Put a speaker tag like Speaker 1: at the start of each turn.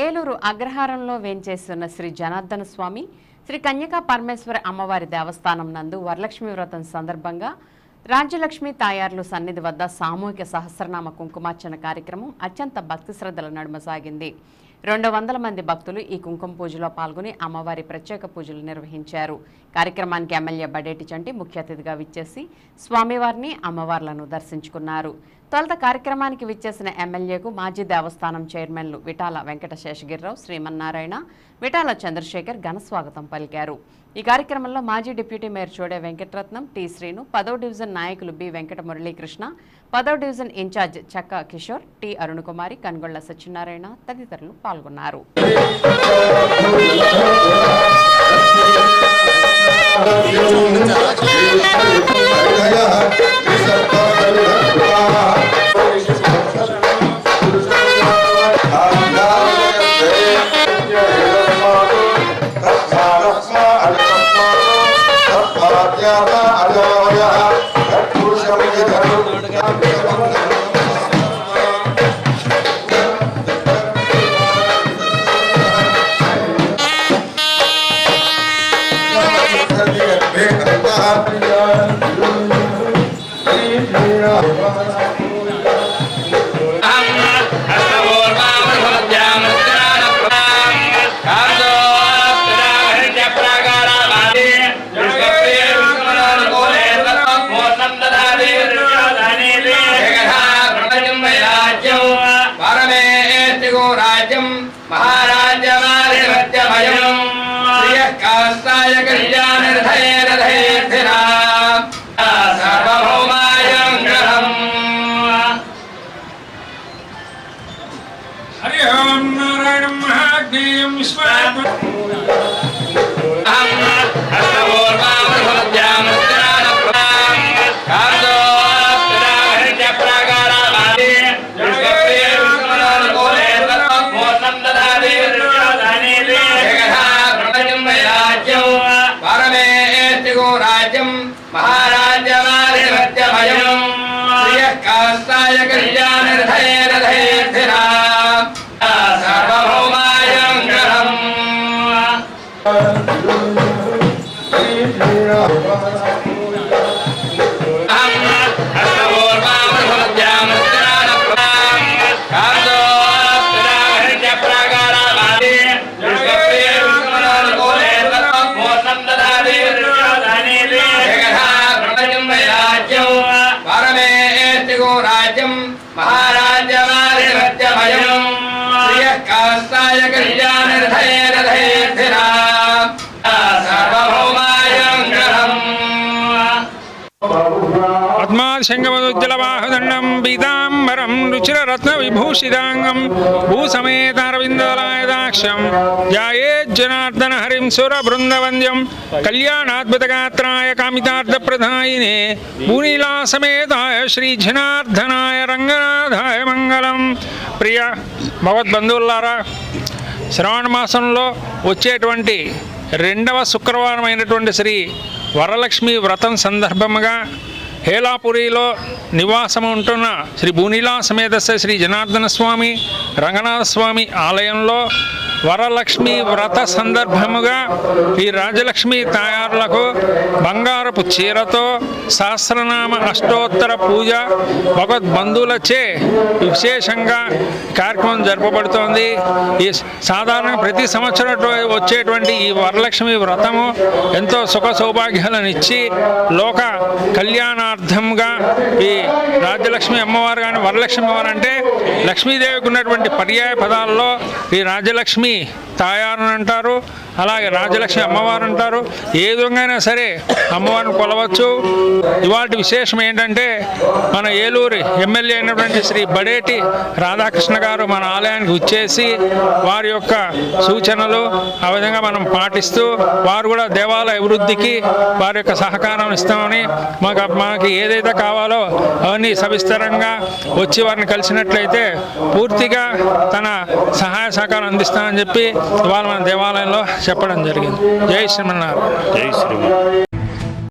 Speaker 1: ఏలూరు అగ్రహారంలో వేంచేస్తున్న శ్రీ జనార్దన స్వామి శ్రీ కన్యకా పరమేశ్వర అమ్మవారి దేవస్థానం నందు వరలక్ష్మి వ్రతం సందర్భంగా రాజ్యలక్ష్మి తాయార్లు సన్నిధి వద్ద సామూహిక సహస్రనామ కుంకుమార్చన కార్యక్రమం అత్యంత భక్తి శ్రద్ధల నడుమ సాగింది. రెండు వందల మంది భక్తులు ఈ కుంకుమ పూజలో పాల్గొని అమ్మవారి ప్రత్యేక పూజలు నిర్వహించారు. కార్యక్రమానికి ఎమ్మెల్యే బడేటి చంటి ముఖ్య అతిథిగా విచ్చేసి స్వామివారిని అమ్మవార్లను దర్శించుకున్నారు. తొలుత కార్యక్రమానికి విచ్చేసిన ఎమ్మెల్యేకు మాజీ దేవస్థానం చైర్మన్లు విటాల వెంకట శేషగిరిరావు శ్రీమన్నారాయణ విటాల చంద్రశేఖర్ ఘన స్వాగతం పలికారు. ఈ కార్యక్రమంలో మాజీ deputy mayor Chode Venkataratnam T Srinu పదో డివిజన్ నాయకులు బి వెంకట మురళీకృష్ణ పదో division in charge Chakka Kishore T Arunakumari Kanugolla Satyanarayana తదితరులు పాల్గొన్నారు.
Speaker 2: రాజ్యం మహారాజ్యమాధిపత్యమయం శ్రియకాంతాయ కళ్యాణరథైరథైర్ధినా సర్వభౌమాయ మంగళం
Speaker 3: హరి ఓం నారాయణం మహాజ్ఞేయం విశ్వాత్మ
Speaker 2: రాజ్యం మహారాజ్యమాధిపత్యమయం శ్రియకాంతాయ కళ్యాణరథైరథైర్ధినా సర్వభౌమాయ మంగళం రాజ్యం మహారాజ్యమాధిపత్యమయం శ్రియకాంతాయ కళ్యాణరథైరథైర్ధినా
Speaker 3: పద్మాశంగమదుజ్జలవాహదండం పీతాంబరం రుచిరరత్న విభూషితాంగం భూసమేతారవిందలాయదాక్ష్యం ధ్యాయేజ్జనార్దన హరిం సురబృందవంద్యం కళ్యాణాద్భుతగాత్రాయ కామితార్థప్రదాయినే భూనీలాసమేతాయ శ్రీ జనార్దనాయ రంగనాథాయ మంగళం. ప్రియ భగవద్బంధువులారా శ్రావణ మాసంలో వచ్చేటువంటి రెండవ శుక్రవారం అయినటువంటి శ్రీ వరలక్ష్మి వ్రతం సందర్భముగా ಹೇಳಾಪುರಿಲೋ నివాసం ఉంటున్న శ్రీ భూనీలా సమేత శ్రీ జనార్దన స్వామి రంగనాథ స్వామి ఆలయంలో వరలక్ష్మి వ్రత సందర్భముగా ఈ రాజలక్ష్మి తయారులకు బంగారపు చీరతో సహస్రనామ అష్టోత్తర పూజ భగవద్బంధువులచే విశేషంగా కార్యక్రమం జరపబడుతోంది. ఈ సాధారణ ప్రతి సంవత్సరం వచ్చేటువంటి ఈ వరలక్ష్మి వ్రతము ఎంతో సుఖ సౌభాగ్యాలను ఇచ్చి లోక కళ్యాణార్థంగా ఈ రాజ్యలక్ష్మి అమ్మవారు కానీ వరలక్ష్మి అమ్మవారు అంటే లక్ష్మీదేవికి ఉన్నటువంటి పర్యాయ పదాల్లో ఈ రాజ్యలక్ష్మి తాయారు అంటారు అలాగే రాజలక్ష్మి అమ్మవారు అంటారు. ఏ విధంగా సరే అమ్మవారిని కొలవచ్చు. ఇవాటి విశేషం ఏంటంటే మన ఏలూరు ఎమ్మెల్యే అయినటువంటి శ్రీ బడేటి రాధాకృష్ణ గారు మన ఆలయానికి వచ్చేసి వారి యొక్క సూచనలు ఆ విధంగా మనం పాటిస్తూ వారు కూడా దేవాలయ అభివృద్ధికి వారి యొక్క సహకారం ఇస్తామని మాకు మాకు ఏదైతే కావాలో అవన్నీ సవిస్తరంగా వచ్చి వారిని కలిసినట్లయితే పూర్తిగా తన సహాయ సహకారం అందిస్తామని చెప్పి ఇవాళ మన దేవాలయంలో చెప్పడం జరిగింది. జై శ్రీమన్నారాయణ.
Speaker 4: జై శ్రీమన్నారాయణ.